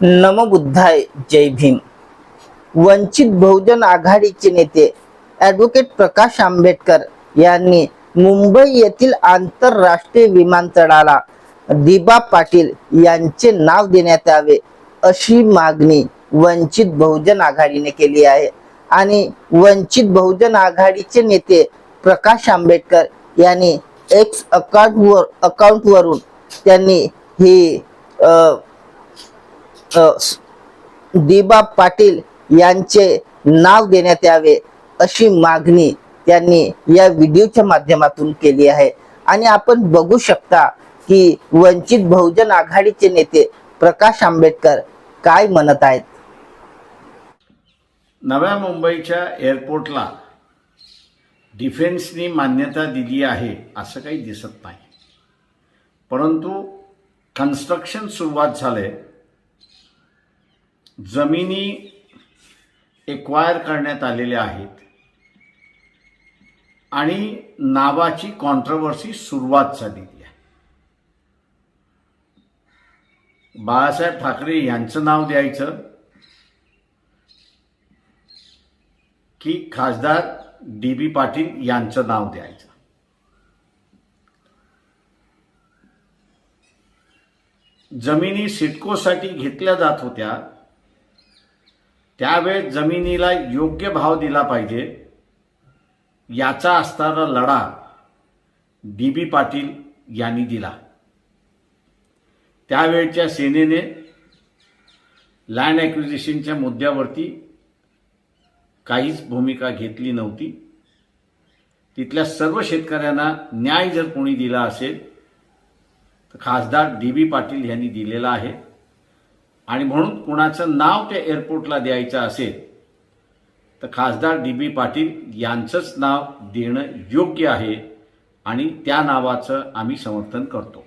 नमबुद्धाय जय भीम. वंचित बहुजन आघाडीचे नेते ॲडव्होकेट प्रकाश आंबेडकर यांनी मुंबई येथील आंतरराष्ट्रीय विमानतळाला दिबा पाटील यांचे नाव देण्यात यावे अशी मागणी वंचित बहुजन आघाडीने केली आहे. आणि वंचित बहुजन आघाडीचे नेते प्रकाश आंबेडकर यांनी एक्स अकाउंटवर अकाउंटवरून त्यांनी ही दिबा पाटील यांचे नाव देण्यात यावे अशी मागणी त्यांनी या व्हिडिओच्या माध्यमातून केली आहे. आणि आपण बघू शकता की वंचित बहुजन आघाडीचे नेते प्रकाश आंबेडकर काय म्हणत आहेत. नव्या मुंबईच्या एअरपोर्टला डिफेन्सनी मान्यता दिली आहे असं काही दिसत नाही. परंतु कन्स्ट्रक्शन सुरुवात झालंय जमिनी एक्वायर करण्यात आलेल्या आहेत. आणि नावाची कॉन्ट्रवर्सी सुरुवात झालेली आहे. बाळासाहेब ठाकरे यांचं नाव द्यायचं की खासदार डी बी पाटील यांचं नाव द्यायचं. जमिनी सिडकोसाठी घेतल्या जात होत्या. त्यावेळेस जमिनीला योग्य भाव दिला पाहिजे. याचा असणारा लढा डी बी पाटील यांनी दिला. त्यावेळच्या सेनेने लँड ॲक्विजिशनच्या मुद्द्यावरती काहीच भूमिका घेतली नव्हती. तिथल्या सर्व शेतकऱ्यांना न्याय जर कोणी दिला असेल तर खासदार डी बी पाटील यांनी दिलेला आहे. आणि म्हणून कुणाचं नाव त्या एअरपोर्टला द्यायचं असेल तर खासदार डी बी पाटील यांचंच नाव देणं योग्य आहे आणि त्या नावाचं आम्ही समर्थन करतो.